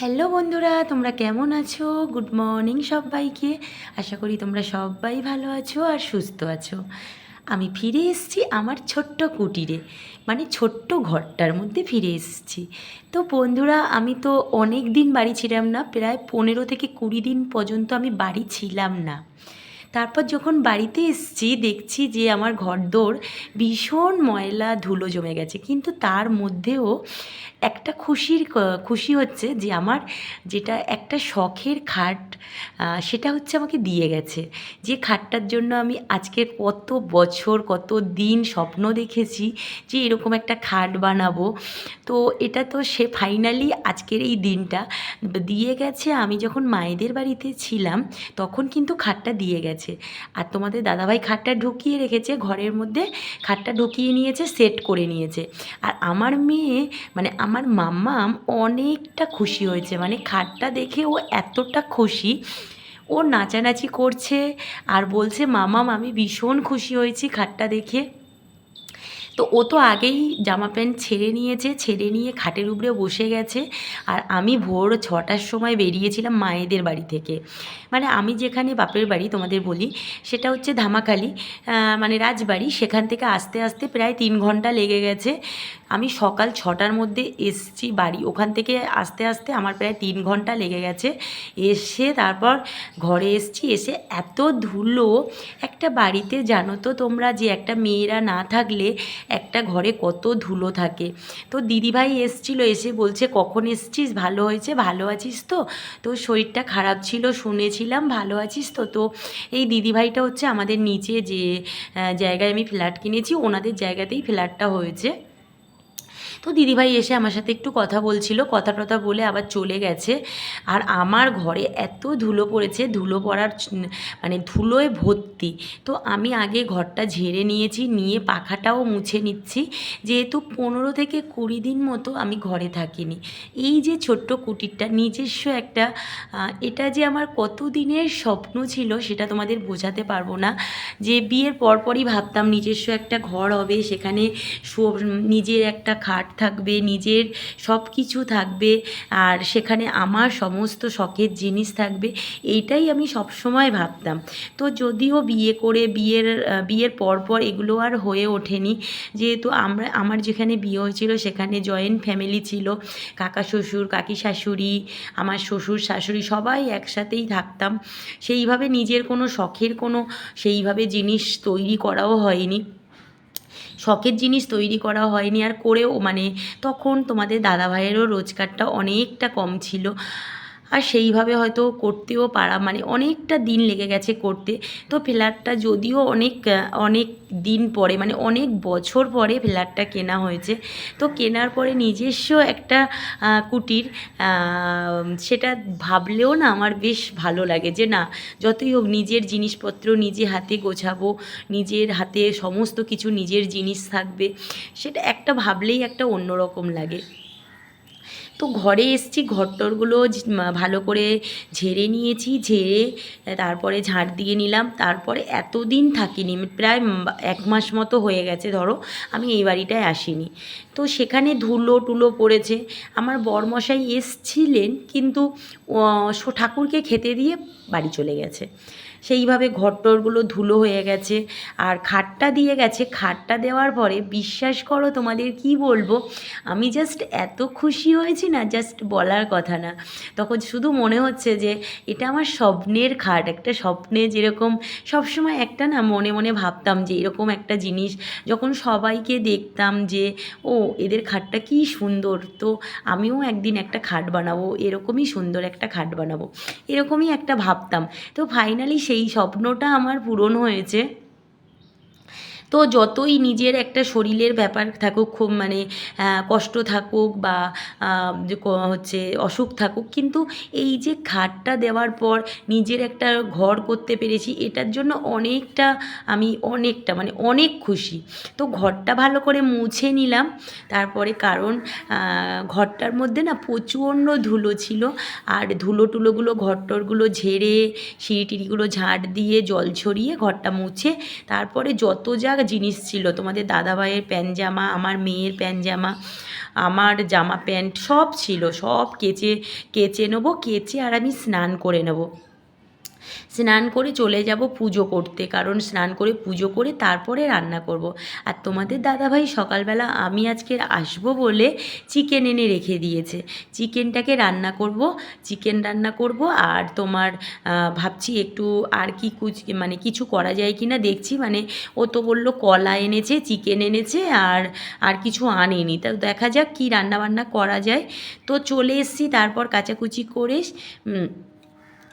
Hello বন্ধুরা, তোমরা কেমন আছো? গুড মর্নিং সবাইকে। আশা করি তোমরা সবাই ভালো আছো আর সুস্থ আছো। আমি ফিরে এসেছি আমার ছোট্ট কুটিরে মানে ছোট্ট ঘরটার মধ্যে ফিরে এসেছি। তো বন্ধুরা, আমি তো অনেক দিন বাড়ি ছিলাম না, প্রায় পনেরো থেকে কুড়ি দিন পর্যন্ত আমি বাড়ি ছিলাম না। তারপর যখন বাড়িতে এসছি, দেখছি যে আমার ঘরদোর ভীষণ ময়লা, ধুলো জমে গেছে। কিন্তু তার মধ্যেও একটা খুশির খুশি হচ্ছে যে আমার যেটা একটা শখের খাট সেটা হচ্ছে আমাকে দিয়ে গেছে। যে খাটটার জন্য আমি আজকে কত বছর, কত দিন স্বপ্ন দেখেছি যে এরকম একটা খাট বানাবো। তো এটা তো সে ফাইনালি আজকের এই দিনটা দিয়ে গেছে। আমি যখন মায়েদের বাড়িতে ছিলাম, তখন কিন্তু খাটটা দিয়ে গেছে। আর তোমাদের দাদাভাই খাটটা ঢুকিয়ে রেখেছে, ঘরের মধ্যে খাটটা ঢুকিয়ে নিয়েছে সেট করে নিয়েছে। আর আমার মেয়ে মানে আমার মাম্মাম অনেকটা খুশি হয়েছে। মানে খাটটা দেখে ও এতটা খুশি। ও নাচানাচি করছে আর বলছে মামাম আমি ভীষণ খুশি হয়েছি খাটটা দেখে। তো ও তো আগেই জামা প্যান্ট ছেড়ে নিয়েছে, ছেড়ে নিয়ে খাটের উপরে বসে গেছে। আর আমি ভোর ছটার সময় বেরিয়েছিলাম মায়েদের বাড়ি থেকে। মানে আমি যেখানে বাপের বাড়ি তোমাদের বলি, সেটা হচ্ছে ধামাখালি মানে রাজবাড়ি। সেখান থেকে আসতে আসতে প্রায় তিন ঘণ্টা লেগে গেছে। আমি সকাল ছটার মধ্যে এসছি বাড়ি। ওখান থেকে আসতে আসতে আমার প্রায় তিন ঘণ্টা লেগে গেছে। এসে তারপর ঘরে এসছি। এসে এত ধুলো, একটা বাড়িতে জানো তো তোমরা যে একটা মেয়েরা না থাকলে একটা ঘরে কত ধুলো থাকে। তো দিদিভাই এসছিল, এসে বলছে, কখন এসছিস? ভালো হয়েছে? ভালো আছিস তো? তো শরীরটা খারাপ ছিল, শুনেছিলাম, ভালো আছিস তো? তো এই দিদিভাইটা হচ্ছে আমাদের নিচে যে জায়গায় আমি ফ্ল্যাট কিনেছি, ওনাদের জায়গাতেই ফ্ল্যাটটা হয়েছে। তো দিদিভাই এসে আমার সাথে একটু কথা বলছিল কথা টথা বলে আবার চলে গেছে। আর আমার ঘরে এত ধুলো পড়েছে, ধুলো পড়ার মানে ধুলোয় ভর্তি। তো আমি আগে ঘরটা ঝেড়ে নিয়েছি, নিয়ে পাখাটাও মুছে নিচ্ছি। যেহেতু পনেরো থেকে কুড়ি দিন মতো আমি ঘরে থাকিনি। এই যে ছোট্ট কুটিরটা, নিজস্ব একটা এটা যে আমার কত দিনের স্বপ্ন ছিল সেটা তোমাদের বোঝাতে পারব না। যে বিয়ের পরপরই ভাবতাম নিজস্ব একটা ঘর হবে, সেখানে নিজের একটা খাট থাকবে, নিজের সব কিছু থাকবে, আর সেখানে আমার সমস্ত শখের জিনিস থাকবে, এইটাই আমি সবসময় ভাবতাম। তো যদিও বিয়ে করে, বিয়ের বিয়ের পরপর এগুলো আর হয়ে ওঠেনি, যেহেতু আমরা, আমার যেখানে বিয়ে হয়েছিল সেখানে জয়েন্ট ফ্যামিলি ছিল, কাকা শ্বশুর, কাকি শাশুড়ি, আমার শ্বশুর, শাশুড়ি সবাই একসাথেই থাকতাম। সেইভাবে নিজের কোনো শখের কোনো সেইভাবে জিনিস তৈরি করাও হয়নি। শখের জিনিস তৈরি করা হয়নি আর করেও মানে তখন তোমাদের দাদাভাইয়েরও রোজগারটা অনেকটা কম ছিল। আর সেইভাবে হয়তো করতেও পারা মানে অনেকটা দিন লেগে গেছে করতে। তো ফ্ল্যাটটা যদিও অনেক অনেক দিন পরে মানে অনেক বছর পরে ফ্ল্যাটটা কেনা হয়েছে। তো কেনার পরে নিজস্ব একটা কুটির সেটা ভাবলেও না আমার বেশ ভালো লাগে যে না, যতই হোক নিজের জিনিসপত্র নিজে হাতে গোছাবো, নিজের হাতে সমস্ত কিছু নিজের জিনিস থাকবে, সেটা একটা ভাবলেই একটা অন্যরকম লাগে। তো ঘরে এসছি, ঘরটরগুলো টরগুলো ভালো করে ঝেড়ে নিয়েছি, ঝেড়ে তারপরে ঝাড় দিয়ে নিলাম। তারপরে এতদিন থাকিনি, প্রায় এক মাস মতো হয়ে গেছে ধরো, আমি এই বাড়িটায় আসিনি। তো সেখানে ধুলো টুলো পড়েছে। আমার বরমশাই এসছিলেন কিন্তু ঠাকুরকে খেতে দিয়ে বাড়ি চলে গেছে। সেইভাবে ঘরটরগুলো ধুলো হয়ে গেছে আর খাটটা দিয়ে গেছে। খাটটা দেওয়ার পরে বিশ্বাস করো তোমাদের কি বলব, আমি জাস্ট এত খুশি হয়েছি না জাস্ট বলার কথা না। তখন শুধু মনে হচ্ছে যে, এটা আমার স্বপ্নের খাট, একটা স্বপ্নে যেরকম সবসময় একটা না মনে মনে ভাবতাম যে, এরকম একটা জিনিস। যখন সবাইকে দেখতাম যে, ও এদের খাটটা কি সুন্দর। তো আমিও একদিন একটা খাট বানাবো, এরকমই সুন্দর একটা খাট বানাবো। এরকমই একটা ভাবতাম। তো ফাইনালি সেই স্বপ্নটা আমার পূরণ হয়েছে। তো যতই নিজের একটা শরীরের ব্যাপার থাকুক, খুব মানে কষ্ট থাকুক বা হচ্ছে অসুখ থাকুক, কিন্তু এই যে খাটটা দেওয়ার পর নিজের একটা ঘর করতে পেরেছি, এটার জন্য অনেকটা আমি অনেকটা মানে অনেক খুশি। তো ঘরটা ভালো করে মুছে নিলাম, তারপরে কারণ ঘরটার মধ্যে না প্রচণ্ড ধুলো ছিল, আর ধুলো টুলোগুলো ঘরটরগুলো ঝেড়ে সিঁড়ি টিড়িগুলো ঝাড় দিয়ে জল ছড়িয়ে ঘরটা মুছে, তারপরে যত যা জিনিস ছিল। তোমাদের দাদাভাইয়ের প্যান্ট জামা, আমার মেয়ের প্যান্ট জামা, আমার জামা প্যান্ট সব ছিল, সব কেচে কেচে নেব, কেচে আর আমি স্নান করে নেব। স্নান করে চলে যাব পুজো করতে, কারণ স্নান করে পুজো করে তারপরে রান্না করব। আর তোমাদের দাদাভাই সকালবেলা আমি আজকে আসব বলে চিকেন এনে রেখে দিয়েছে। চিকেনটাকে রান্না করব, চিকেন রান্না করব আর তোমার ভাবছি একটু আর কি মানে কিছু করা যায় কি না দেখছি। মানে ও তো বলল কলা এনেছে, চিকেন এনেছে আর আর কিছু আনেনি। তা দেখা যাক কী রান্নাবান্না করা যায়। তো চলে এসেছি, তারপর কাচাকুচি করে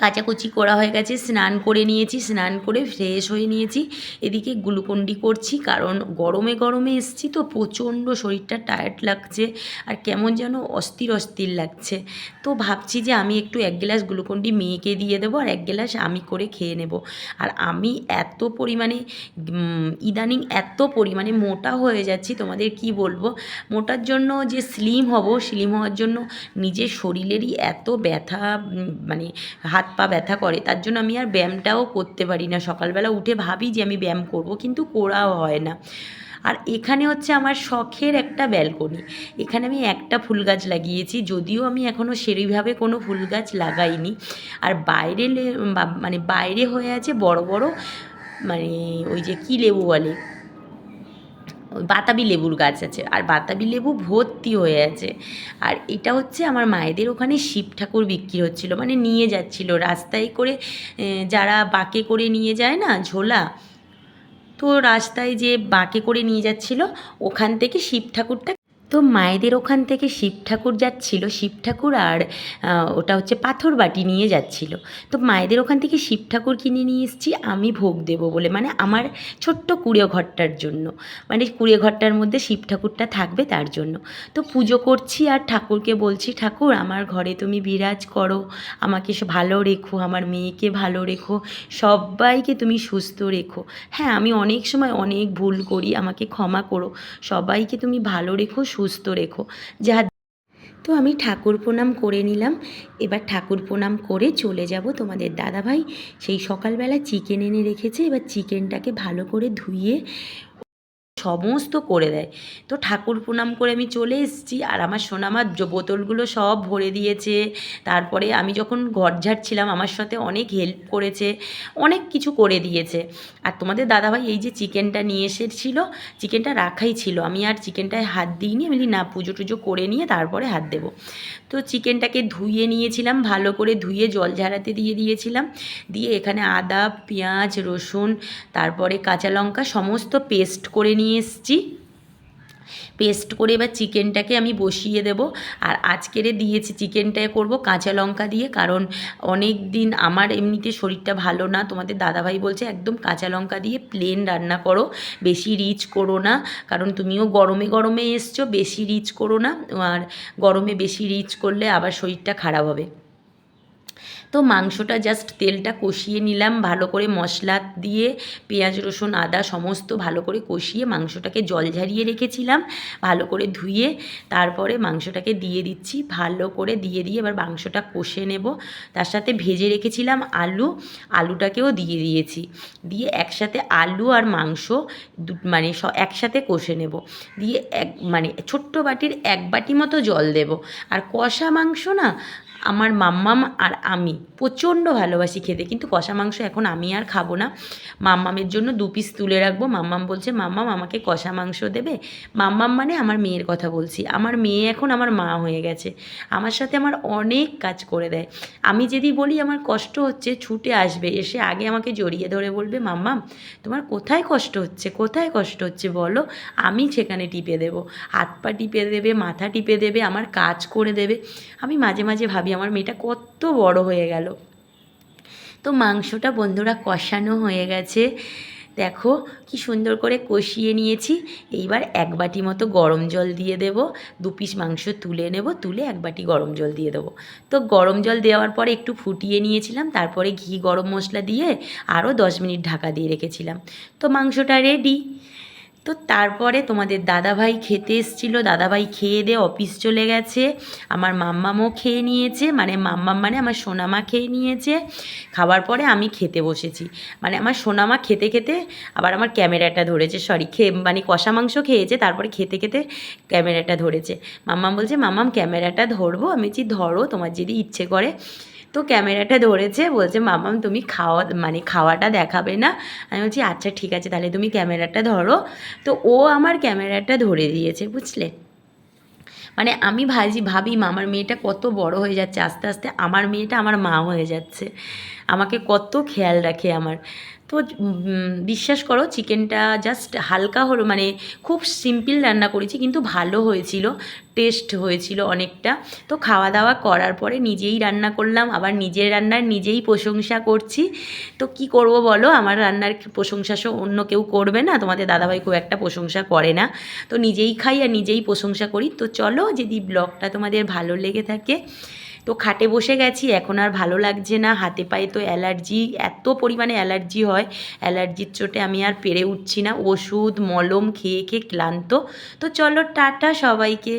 কাচাকুচি করা হয়ে গেছে, স্নান করে নিয়েছি, স্নান করে ফ্রেশ হয়ে নিয়েছি। এদিকে গ্লুকন্ডি করছি, কারণ গরমে গরমে এসছি তো প্রচণ্ড শরীরটা টায়ার্ড লাগছে আর কেমন যেন অস্থির অস্থির লাগছে। তো ভাবছি যে আমি একটু এক গ্লাস গ্লুকন্ডি মেয়েকে দিয়ে দেবো আর এক গ্লাস আমি করে খেয়ে নেব। আর আমি এত পরিমাণে ইদানিং এত পরিমাণে মোটা হয়ে যাচ্ছি, তোমাদের কি বলব? মোটার জন্য যে স্লিম হব স্লিম হওয়ার জন্য নিজের শরীরেরই এত ব্যথা মানে হাত পা ব্যথা করে, তার জন্য আমি আর ব্যায়ামটাও করতে পারি না। সকালবেলা উঠে ভাবি যে আমি ব্যায়াম করব, কিন্তু করাও হয় না। আর এখানে হচ্ছে আমার শখের একটা ব্যালকনি। এখানে আমি একটা ফুল গাছ লাগিয়েছি, যদিও আমি এখনও সেইভাবে কোনো ফুল গাছ লাগাইনি। আর বাইরে মানে বাইরে হয়ে আছে বড় বড় মানে ওই যে কী লেবু বলে? বাতাবি লেবুর গাছ আছে, আর বাতাবি লেবু ভর্তি হয়ে আছে। আর এটা হচ্ছে আমার মায়েদের ওখানে শিব ঠাকুর বিক্রি হচ্ছিল মানে নিয়ে যাচ্ছিল রাস্তায় করে যারা বাঁকে করে নিয়ে যায় না, ঝোলা, তো রাস্তায় যে বাঁকে করে নিয়ে যাচ্ছিল, ওখান থেকে শিব ঠাকুরটা তো মায়েদের ওখান থেকে শিব ঠাকুর যাচ্ছিল, শিব ঠাকুর আর ওটা হচ্ছে পাথর বাটি নিয়ে যাচ্ছিল। তো মায়েদের ওখান থেকে শিব ঠাকুর কিনে নিয়ে এসেছি, আমি ভোগ দেবো বলে মানে আমার ছোট্ট কুড়িয়ে ঘরটার জন্য। মানে কুড়িয়ে ঘরটার মধ্যে শিব ঠাকুরটা থাকবে তার জন্য। তো পুজো করছি আর ঠাকুরকে বলছি, ঠাকুর, আমার ঘরে তুমি বিরাজ করো, আমাকে ভালো রেখো, আমার মেয়েকে ভালো রেখো, সবাইকে তুমি সুস্থ রেখো। হ্যাঁ আমি অনেক সময় অনেক ভুল করি, আমাকে ক্ষমা করো, সবাইকে তুমি ভালো রেখো সুস্থ রেখো। যা তো আমি ঠাকুর প্রণাম করে নিলাম। এবার ঠাকুর প্রণাম করে চলে যাব তোমাদের দাদাভাই। সেই সকালবেলা চিকেন এনে রেখেছে। এবার চিকেনটাকে ভালো করে ধুয়ে সমস্ত করে দেয়। তো ঠাকুর প্রণাম করে আমি চলে এসেছি আর আমার সোনামার বোতলগুলো সব ভরে দিয়েছে। তারপরে আমি যখন ঘর ঝাড়ছিলাম আমার সাথে অনেক হেল্প করেছে, অনেক কিছু করে দিয়েছে। আর তোমাদের দাদাভাই এই যে চিকেনটা নিয়ে এসেছিল চিকেনটা রাখাই ছিল। আমি আর চিকেনটায় হাত দিইনি, আমি না পুজো টুজো করে নিয়ে তারপরে হাত দেবো। তো চিকেনটাকে ধুয়ে নিয়েছিলাম, ভালো করে ধুয়ে জল ঝাড়াতে দিয়ে দিয়েছিলাম। দিয়ে এখানে আদা, পেঁয়াজ, রসুন, তারপরে কাঁচা লঙ্কা, সমস্ত পেস্ট করে নিয়ে এসেছি। পেস্ট করে এবার চিকেনটাকে আমি বসিয়ে দেব। আর আজকেরে দিয়েছি চিকেনটায় করব কাঁচা লঙ্কা দিয়ে, কারণ অনেক দিন আমার এমনিতে শরীরটা ভালো না। তোমাদের দাদাভাই বলছে, একদম কাঁচা লঙ্কা দিয়ে প্লেন রান্না করো, বেশি রিচ করো না। কারণ তুমিও গরমে গরমে এসছো, বেশি রিচ করো না। আর গরমে বেশি রিচ করলে আবার শরীরটা খারাপ হবে। তো মাংসটা জাস্ট তেলটা কষিয়ে নিলাম, ভালো করে মশলা দিয়ে পেঁয়াজ, রসুন, আদা সমস্ত ভালো করে কষিয়ে মাংসটাকে জল ঝারিয়ে রেখেছিলাম, ভালো করে ধুয়ে তারপরে মাংসটাকে দিয়ে দিচ্ছি, ভালো করে দিয়ে দিয়ে এবার মাংসটা কষে নেব। তার সাথে ভেজে রেখেছিলাম আলু, আলুটাকেও দিয়ে দিয়েছি। দিয়ে একসাথে আলু আর মাংস মানে একসাথে কষে নেব। দিয়ে এক মানে ছোট্ট বাটির এক বাটি মতো জল দেব। আর কষা মাংস না আমার মাম্মাম আর আমি। প্রচণ্ড ভালোবাসি খেতে, কিন্তু কষা মাংস এখন আমি আর খাব না। মাম্মামের জন্য দু পিস তুলে রাখব। মাম্মাম বলছে, মাম্মাম, আমাকে কষা মাংস দেবে? মাম্মাম মানে আমার মেয়ের কথা বলছি। আমার মেয়ে এখন আমার মা হয়ে গেছে। আমার সাথে আমার অনেক কাজ করে দেয়। আমি যদি বলি, আমার কষ্ট হচ্ছে, ছুটে আসবে। এসে আগে আমাকে জড়িয়ে ধরে বলবে, মাম্মাম, তোমার কোথায় কষ্ট হচ্ছে? কোথায় কষ্ট হচ্ছে বলো? আমি সেখানে টিপে দেবো। হাত পা টিপে দেবে, মাথা টিপে দেবে, আমার কাজ করে দেবে। আমি মাঝে মাঝে ভাবি আমার মেয়েটা কত বড় হয়ে গেল। তো মাংসটা বন্ধুরা কষানো হয়ে গেছে। দেখো কি সুন্দর করে কষিয়ে নিয়েছি। এইবার এক বাটি মতো গরম জল দিয়ে দেব। দু পিস মাংস তুলে নেব, তুলে এক বাটি গরম জল দিয়ে দেবো। তো গরম জল দেওয়ার পরে একটু ফুটিয়ে নিয়েছিলাম, তারপরে ঘি, গরম মশলা দিয়ে আরও দশ মিনিট ঢাকা দিয়ে রেখেছিলাম। তো মাংসটা রেডি তো তারপরে তোমাদের দাদাভাই খেতে এসেছিল, দাদাভাই খেয়ে দিয়ে অফিস চলে গেছে। আমার মাম্মামও খেয়ে নিয়েছে মানে মাম্মাম মানে আমার সোনামা খেয়ে নিয়েছে। খাবার পরে আমি খেতে বসেছি। মানে আমার সোনামা খেতে খেতে আবার আমার ক্যামেরাটা ধরেছে সরি খেয়ে মানে কষা মাংস খেয়েছে, তারপরে খেতে খেতে ক্যামেরাটা ধরেছে। মাম্মাম বলছে, মাম্মাম, ক্যামেরাটা ধরবো? আমি বলছি, ধরো, তোমার যদি ইচ্ছে করে। তো ক্যামেরাটা ধরেছে, বলছে, মামাম, তুমি খাওয়া মানে খাওয়াটা দেখাবে না। আমি বলছি আচ্ছা ঠিক আছে, তাহলে তুমি ক্যামেরাটা ধরো। তো ও আমার ক্যামেরাটা ধরে দিয়েছে, বুঝলে? মানে আমি ভাজি, ভাবি, মামার মেয়েটা কত বড় হয়ে যাচ্ছে, আস্তে আস্তে আমার মেয়েটা আমার মা হয়ে যাচ্ছে। আমাকে কত খেয়াল রাখে আমার। তো বিশ্বাস করো, চিকেনটা জাস্ট হালকা হলো মানে খুব সিম্পল রান্না করেছি, কিন্তু ভালো হয়েছিল টেস্ট হয়েছিল অনেকটা। তো খাওয়া দাওয়া করার পরে নিজেই রান্না করলাম, আবার নিজের রান্নার নিজেই প্রশংসা করছি। তো কি করব বলো, আমার রান্নার প্রশংসা অন্য কেউ করবে না, তোমাদের দাদাভাই খুব একটা প্রশংসা করে না। তো নিজেই খাই আর নিজেই প্রশংসা করি। তো চলো যদি ব্লগটা তোমাদের ভালো লেগে থাকে তো খাটে বসে গেছি, এখন আর ভালো লাগছে না। হাতে পায়ে তো অ্যালার্জি, এত পরিমাণে অ্যালার্জি হয়, অ্যালার্জির চোটে আমি আর পেরে উঠছি না। ওষুধ, মলম, খেয়ে খেয়ে ক্লান্ত। তো চলো টাটা সবাইকে।